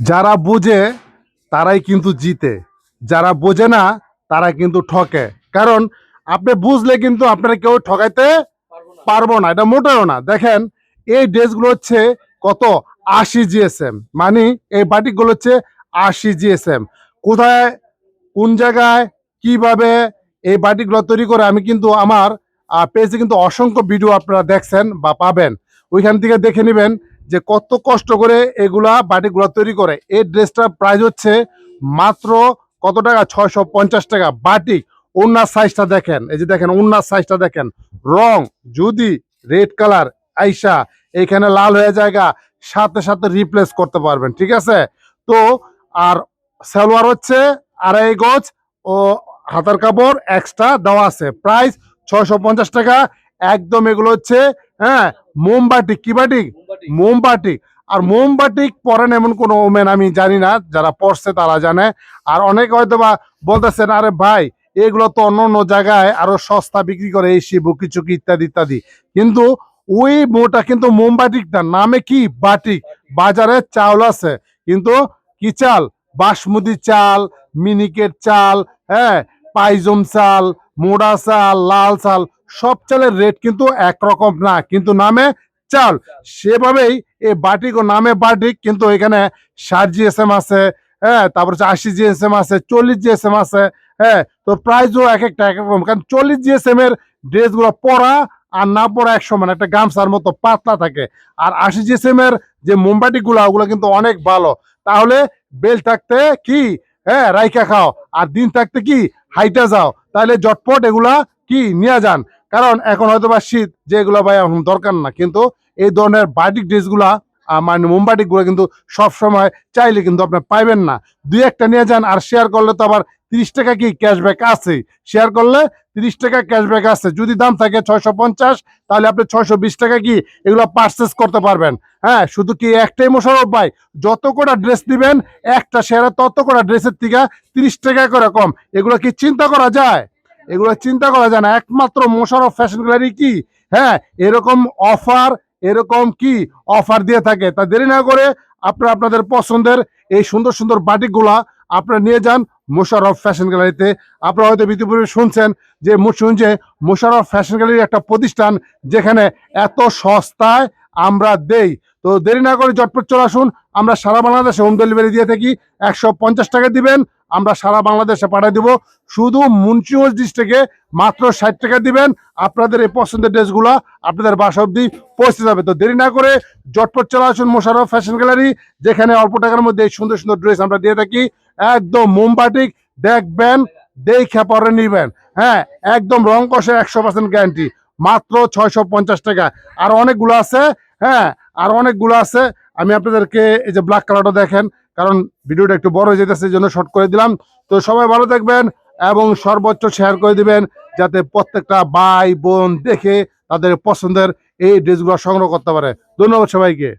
যারা বোঝে, তারাই কিন্তু জিতে। যারা বোঝে না, তারা কিন্তু ঠকে। কারণ আপনি বুঝলে কিন্তু আপনারা কেউ ঠকাইতে পারব না, এটা মোটেও না। দেখেন, এই ড্রেসগুলো হচ্ছে কত? আশি জিএসএম মানে এই বাটিকগুলো হচ্ছে আশি জিএসএম কোথায়, কোন জায়গায়, কীভাবে এই বাটিকগুলো তৈরি করে, আমি কিন্তু আমার পেজে কিন্তু অসংখ্য ভিডিও আপনারা দেখছেন বা পাবেন। ওইখান থেকে দেখে নেবেন যে কত কষ্ট করে এগুলা বাটিকগুলো তৈরি করে। এই ড্রেসটার প্রাইস হচ্ছে মাত্র কত টাকা? ছয়শো পঞ্চাশ টাকা। বাটিক ওনার সাইজটা দেখেন। এই যে দেখেন ওনার সাইজটা দেখেন। রং, যদি রেড কালার আইসা এখানে লাল হয়ে জায়গা, সাথে সাথে রিপ্লেস করতে পারবেন, ঠিক আছে? তো, আর সালোয়ার হচ্ছে আড়াই গজ ও হাতার কাপড় এক্সট্রা দেওয়া আছে। প্রাইস ছয়শো পঞ্চাশ টাকা। একদম এগুলো হচ্ছে হ্যাঁ মোমবাটিক কি বাটিক? মোমবাটিক আর মোমবাটিক পরেন এমন কোন ওমেন আমি জানি না, যারা পড়ছে তারা জানে। আর অনেকে হয়তো বা বলতেছেন, আরে ভাই, এগুলো তো অন্য অন্য জায়গায় আরও সস্তা বিক্রি করে এই শিবু, কিছুকি ইত্যাদি ইত্যাদি। কিন্তু ওই মোটা কিন্তু মোমবাটিক না নামে কি? বাটিক বাজারে চাউল আছে। কিন্তু কি চাল? বাসমতি চাল, মিনিকেট চাল হ্যাঁ পাইজম চাল, মোড়া চাল, লাল চাল, সব চালের রেট কিন্তু একরকম না। কিন্তু নামে চাল। সেভাবেই এই বাটিক ও নামে বাটিক, কিন্তু এখানে ষাট জিএসএম আছে হ্যাঁ তারপর হচ্ছে আশি জিএসএম আছে, চল্লিশ জিএসএম আছে হ্যাঁ তো প্রাইসও এক একটা, এক রকম। কারণ চল্লিশ জি জিএসএম এর ড্রেসগুলো পরা আর না পরা এক সমান একটা গামছার মতো পাতলা থাকে। আর আশি জি জিএসএম এর যে মোমবাটি গুলা ওগুলো কিন্তু অনেক ভালো। তাহলে বেল থাকতে কি? হ্যাঁ রাইকা খাও। আর দিন থাকতে কি? হাইটা যাও। তাহলে জটপট এগুলা কি? নিয়ে যান। কারণ এখন হয়তো বা শীত যে এগুলো ভাই এখন দরকার না। কিন্তু এই ধরনের বাটিক ড্রেসগুলা মানে মোমবাটিকগুলো কিন্তু সব সময় চাইলে কিন্তু আপনি পাইবেন না। দুই একটা নিয়ে যান আর শেয়ার করলে তো আবার তিরিশ টাকা কি ক্যাশব্যাক আছে শেয়ার করলে তিরিশ টাকা ক্যাশব্যাক আছে। যদি দাম থাকে ছয়শো পঞ্চাশ, তাহলে আপনি ছয়শো বিশ টাকা কি এগুলো পারচেস করতে পারবেন। হ্যাঁ শুধু কি একটাই মোশারফ ভাই? যত কটা ড্রেস দিবেন, একটা শেয়ারে তত কটা ড্রেসের থেকে তিরিশ টাকা করে কম। এগুলো কি চিন্তা করা যায়? এগুলো চিন্তা করা যায় না। একমাত্র মোশারফ ফ্যাশন গ্যালারি কি? হ্যাঁ এরকম অফার এরকম কি অফার দিয়ে থাকে। তা দেরি না করে আপনারা আপনাদের পছন্দের এই সুন্দর সুন্দর বাটিকগুলা আপনারা নিয়ে যান মোশারফ ফ্যাশন গ্যালারিতে আপনারা হয়তো ইতিপূর্বে শুনছেন যে শুনছে মোশারফ ফ্যাশন গ্যালারি একটা প্রতিষ্ঠান যেখানে এত সস্তায় আমরা দেই। তো দেরি না করে চটপট চলে আসুন। আমরা সারা বাংলাদেশে হোম ডেলিভারি দিয়ে থাকি। একশো পঞ্চাশ টাকা দিবেন। আমরা সারা বাংলাদেশে পাঠিয়ে দিব। শুধু মুন্সিগঞ্জ ডিস্ট্রিক্টে মাত্র ষাট টাকা দিবেন। আপনাদের এই পছন্দের ড্রেসগুলো আপনাদের বাসা অব্দি পৌঁছে যাবে। তো দেরি না করে জটপট চলে আসুন মোশারফ ফ্যাশন গ্যালারি, যেখানে অল্প টাকার মধ্যে এই সুন্দর সুন্দর ড্রেস আমরা দিয়ে থাকি। একদম মোমবাটিক দেখবেন, দেখে পরে নিবেন। হ্যাঁ একদম রং কষে একশো পার্সেন্ট গ্যারান্টি মাত্র ছয়শো পঞ্চাশ টাকা। আর অনেকগুলো আছে হ্যাঁ আর অনেকগুলো আছে। আমি আপনাদেরকে এই যে ব্ল্যাক কালারটা দেখেন, কারণ ভিডিওটা একটু বড় হয়ে যেতেছে জন্য শর্ট করে দিলাম। তো সবাই ভালো থাকবেন এবং সর্বোচ্চ শেয়ার করে দিবেন, যাতে প্রত্যেকটা ভাই বোন দেখে তাদের পছন্দের এই ড্রেসগুলো সংগ্রহ করতে পারে। ধন্যবাদ সবাইকে।